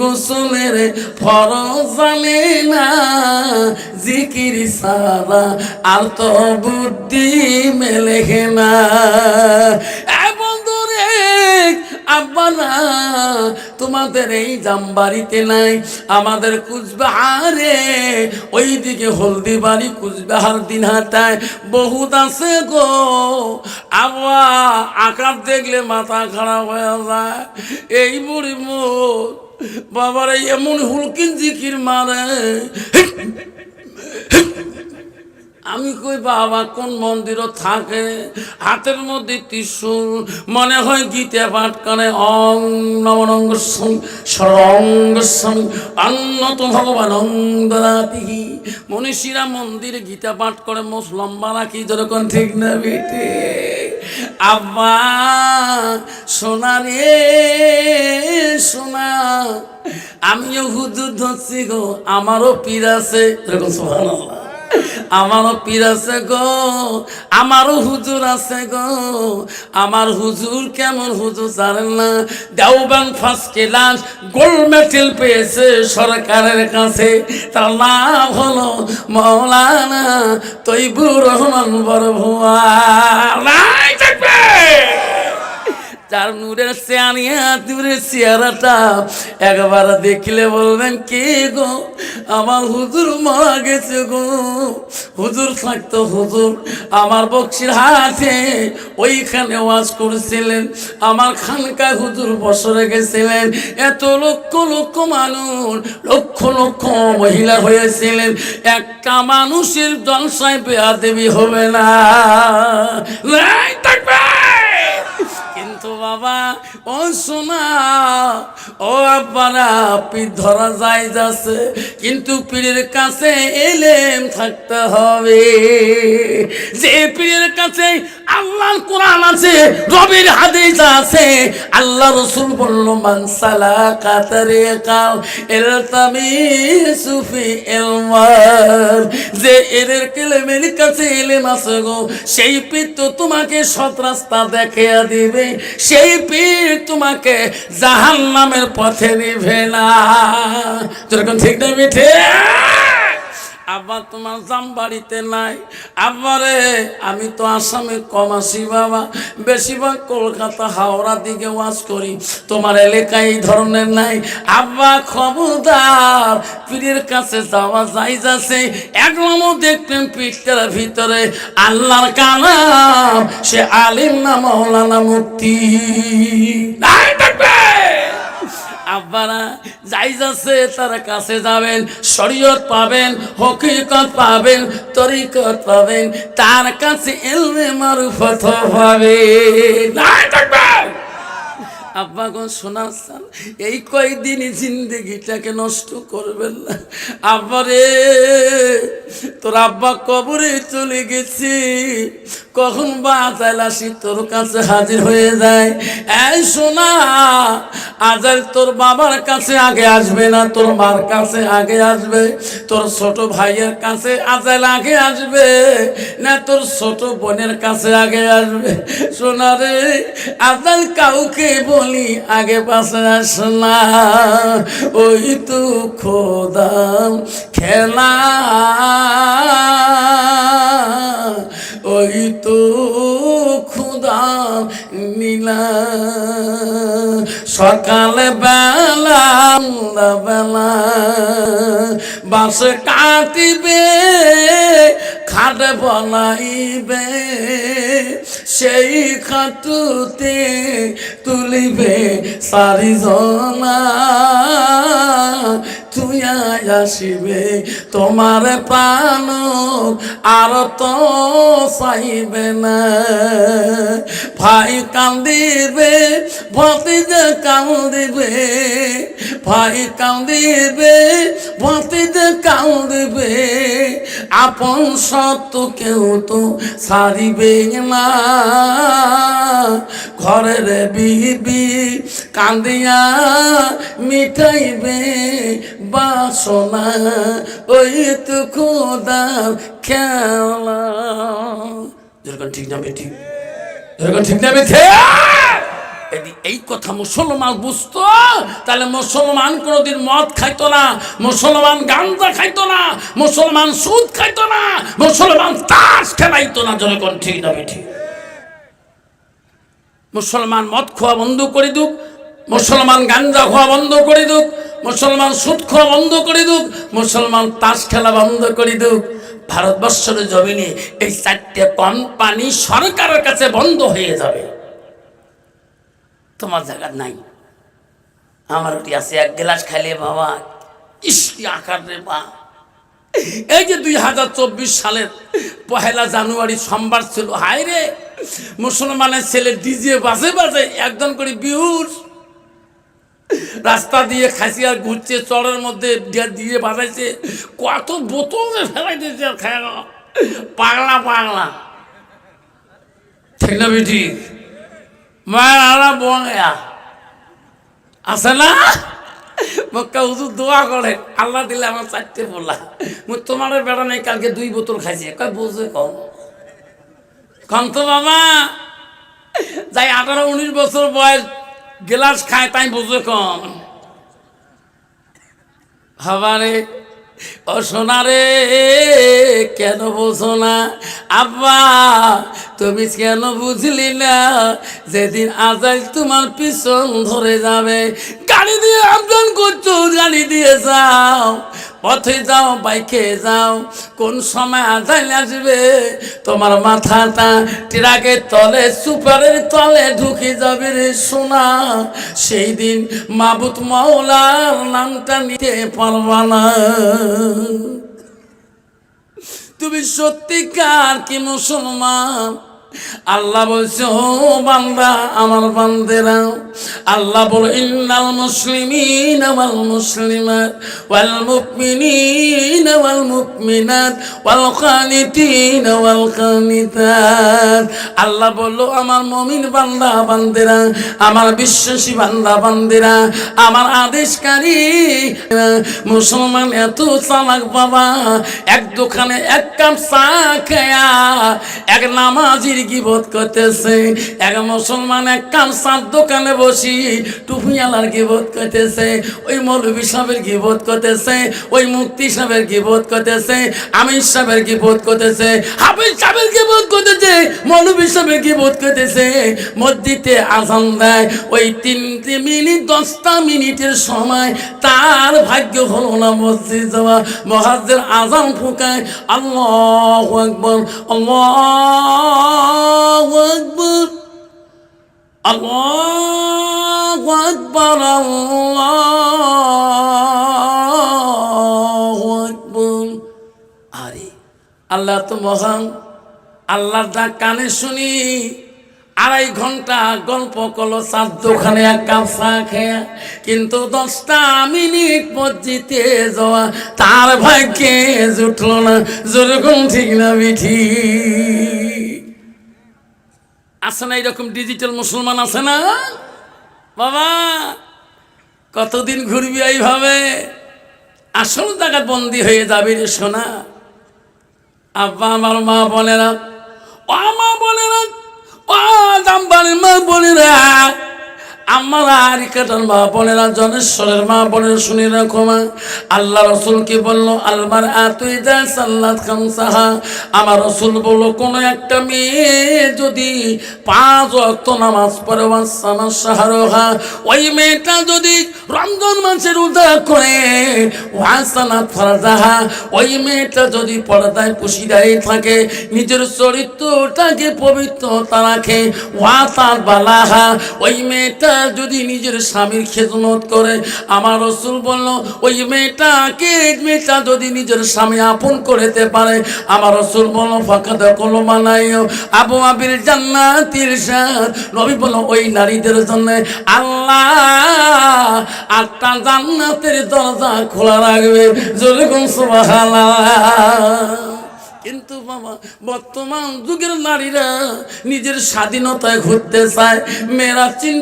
গোসলের ফরজ জানে না। জিকির সারা আর তো বুদ্ধি মেলে না। আব্বানা তোমাদের এই জামবাড়িতে নাই, আমাদের কুচবিহারে। ওইদিকে হলদিবাড়ি, কুচবিহার, দিনহাটায় বহুত আছে গো। আব্বা আকার দেখলে মাথা খারাপ হয়ে যায়। এই মুড়ি মোট বাবার, এমন হুলকিন জিকির মারে? আমি কই, বাবা, কোন মন্দিরও থাকে? হাতের মধ্যে ত্রিশূল, মনে হয় গীতা পাঠ করে। অং নমনঙ্গ অন্নত ভগবান অঙ্গরাতি মনীষীরা মন্দিরে গীতা পাঠ করে মুসলম বানা কি যেরকম ঠিক না, বেটে। আব্বা সোনা রে সোনা আমিও হুদুর ধরছি গো আমারও পীর আছে। এরকম সুবহানাল্লাহ। আমারও পীর আছে গো, আমারও হুজুর আছে গো। আমার হুজুর কেমন হুজুর জানেন না? Deoband first class gold medal পেয়েছে সরকারের কাছে। তার নাম হলো মৌলানা তৈবুর রহমান বড় ভুয়া। নাই যার নূরের চেয়ানিয়া নূরের চেহারাটা একবার দেখলে বলবেন, কে গো? আমার হুজুর মারা গেছে গো। হুজুর থাকতো হুজুর। আমার বক্সির হাতে ওইখানে ওয়াজ করেছিলেন। আমার খানকায় হুজুর বসরে গেছিলেন। এত লক্ষ লক্ষ মানুষ, লক্ষ লক্ষ মহিলা হয়েছিলেন। একটা মানুষের জলসায় বেয়া দেবী হবে না। নাই থাকবে! কিন্তু বাবা, ও সোনা, ও আব্বারা পীর ধরা যায় যাচ্ছে, কিন্তু পীরের কাছে এলেম থাকতে হবে। যে পীরের কাছে আল্লাহর কোরআন আছে, রবির হাদিস আছে। আল্লাহ রসুল মানসালা কাতারে কাল এলতামি সুফি এলমার যে এদের কেলেমের কাছে এলেম আছে গো, সেই পীর তো তোমাকে সৎ রাস্তা দেখিয়ে দিবে, সেই পীর তোমাকে জাহান নামের পথে নিবে না। যেরকম ঠিক না মিঠে? আবার তোমার জাম বাড়িতে নাই। আবারে, আমি তো আসামে কম আসি বাবা। বেশিরভাগ কলকাতা হাওড়া দিকে ওয়াজ করি। তোমার এলাকায় এই ধরনের নাই। আব্বা খবরদার, পীরের কাছে যাওয়া যাই যাচ্ছে। এক নম্বর দেখবেন পিঠটার ভিতরে আল্লাহর কালাম। সে আলিম না মৌলানা মুক্তি নাই থাকবে আব্বারা যাই যাচ্ছে তার কাছে যাবেন শরীয়ত পাবেন হকিকত পাবেন তরিকত পাবেন তার কাছে এলমে মারুফত পাবে নাই থাকবে। আব্বা গো শোনাচ্ছেন এই কয়দিন জিন্দগিটাকে নষ্ট করবেন না। আব্বা রে তোর আব্বা কবরে চলে গেছি। কখন বা আসি তোর কাছে হাজির হয়ে যায়? এই শোনা আজাইল তোর বাবার কাছে আগে আসবে না, তোর মার কাছে আগে আসবে, তোর ছোট ভাইয়ের কাছে আজাইল আগে আসবে, না তোর ছোট বোনের কাছে আগে আসবে। শোনা রে আজাইল কাউকে বলি আগে পাশে আস না। ওই তো খোদা খেলা। ওই তো খুদা নীলা সকালে বেলা বেলা। বাস কাটিবে, খাট বনাইবে সেই খাটুতে তুলিবে চারিজনা তুই আসিবে, তোমার প্রাণ আর তো চাইবে না। ভাই কান্দিবে, ভতিজ কান্দিবে, ভাই কান্দিবে, ভতিজ কান্দিবে। আপন সত্য কেউ তো সারিবে না। ঘরের বিবি কান্দিয়া মিটাইবে বাসনা। ওই তো খোদার খেলা যেরকম ঠিক না বেটি যেরকম ঠিক না যদি এই কথা মুসলমান বুঝতো? তাহলে মুসলমান কোনোদিন মদ খাইতো না, মুসলমান গাঞ্জা খাইতো না, মুসলমান সুদ খাইতো না, মুসলমান তাস খেলাইতো না, জনগণ ঠিক না ঠিক মুসলমান মদ খোয়া বন্ধ করে দুক মুসলমান গাঞ্জা খাওয়া বন্ধ করে দুক মুসলমান সুদ খোয়া বন্ধ করে দুক মুসলমান তাস খেলা বন্ধ করে দুক ভারতবর্ষের জমিনে এই চারটে কোম্পানি সরকারের কাছে বন্ধ হয়ে যাবে। তোমার জায়গা নাই। আমার ওটি আছে, এক গ্লাস খাইলে বাবা ইস্কি আকার রে বা এই যে দুই হাজার চব্বিশ সালের পহেলা জানুয়ারি সোমবার ছিল, হায় রে, মুসলমানের ছেলে ডিজে বাজে বাজে, একজন করে বিহুর রাস্তা দিয়ে খাসিয়া ঘুরছে, চরের মধ্যে দিয়ে- বাজাইছে, কত বোতল ফেলাই দিয়েছে আর খায় পাগলা পাগলা। ঠিক না বেটি মায়েরা বঙ্গা আছে না? মক্কা হুজুর, দোয়া করে আল্লাহ দিলে আমার চারটে বললা মুই তোমার বেড়া নেই, কালকে দুই বোতল খাইছি। কয়, বুঝে কম কম তো বাবা, যাই আঠারো, উনিশ বছর বয়স, গেলাস খায়, তাই বুঝে কম হবারে ও সোনারে কেন বোঝো না? আব্বা, তুমি কেন বুঝলি না? যেদিন আজাই তোমার পিছন ধরে যাবে গাড়ি দিয়ে আমদান করছ, গাড়ি দিয়ে যাও, পথে যাও, বাইকে যাও, কোন সময় আজাইল আসবে? তোমার মাথাটা ট্রাকের তলে, সুপারের তলে ঢুকে যাবে রে সোনা। সেই দিন মাবুত মাওলার নামটা নিতে পারবা না। তুমি সত্যিকার কি মুসলমান? আল্লাহ বলছে, ও বান্দা, আমার বান্দেরা, আল্লাহ বল, ইন্নাল মুসলিমিন ওয়াল মুসলিমাত ওয়াল মুমিনিন ওয়াল মুমিনাত ওয়াল কানিতিন ওয়াল কানিতাত। আল্লাহ বলল, আমার মুমিন বান্দা, বান্দেরা, আমার বিশ্বাসী বান্দা, বান্দেরা, আমার আদেশকারী, মুসলমান এত চালাক বাবা, এক দোকানে এক কাপ চা খেয়া, এক নামাজির গিবত করতেছে? এক মুসলমান এক কাপ চার দোকানে বসি টুপিয়ালার গিবত করতেছে? ওই মৌলবী সাহেবের গিবত করতেছে? ওই মুক্তি সাহেবের গিবত করতেছে? আমির সাহেবের গিবত করতেছে? হাফিজ সাহেবের গিবত করতেছে? মৌলবী সাহেবের গিবত করতেছে? মসজিদে আজান দেয়, ওই তিন মিনিট, দশটা মিনিটের সময় তার ভাগ্য হলো না মসজিদ যাওয়া। মহাজের আজান ফুকায়, আল্লাহ আকবর, আল্লাহ আল্লাহ আকবর আল্লাহ আকবর। আরে, আল্লাহ তো মহান। আল্লাহর ডাক কানে শুনি, আড়াই ঘণ্টা গল্প করল, চার দোকানে এক কাপ চা খেয়া। কিন্তু দশটা মিনিট মসজিদে যাওয়া, তার ভাগ্যে জুটলো না, যেরকম ঠিক না বিঠি আছে না এরকম ডিজিটাল মুসলমান আছে না? বাবা, কতদিন ঘুরবি এইভাবে? আসল জায়গা বন্দি হয়ে যাবি রে সোনা। আব্বা, আমার মা বলে বোনেরা, ও মা বোনেরা, ও দাম্বারের মা বলে বোনেরা আমার আর কাটার মা বোনেরা, জনেশ্বরের মা বোনের শুনে রাখো মা। আল্লাহ রসুল কি বলল? আলবার আতুই যা সাল্লাত খাম সাহা আমার রসুল বলল, কোনো একটা মেয়ে যদি পাঁচ অক্ত নামাজ পড়ে আমার সাহারোহা ওই মেয়েটা যদি রমজান মাসের রোজা করে ওয়াসানাত ফারজাহা ওই মেয়েটা যদি পর্দায় পুশিদাই থাকে, নিজের চরিত্রটাকে পবিত্রতা রাখে ওয়াতার বালাহা, ওই মেয়েটা যদি নিজের স্বামীর খেদমত করে, আমার রসুল বলল, ওই মেয়েটাকে মেয়েটা যদি নিজের স্বামী আপন করতে পারে, আমার রসুল বলল ফাঁকা কলো মানাইও আবু আবির জান্নাতির নবী বলল, ওই নারীদের জন্য আল্লাহ আটটা জান্নাতের দরজা খোলা রাখবে। যেরকম কিন্তু বাবা, বর্তমান যুগের নারীরা নিজের স্বাধীনতায় ঘুরতে চায়, মেয়েরা চিন্তা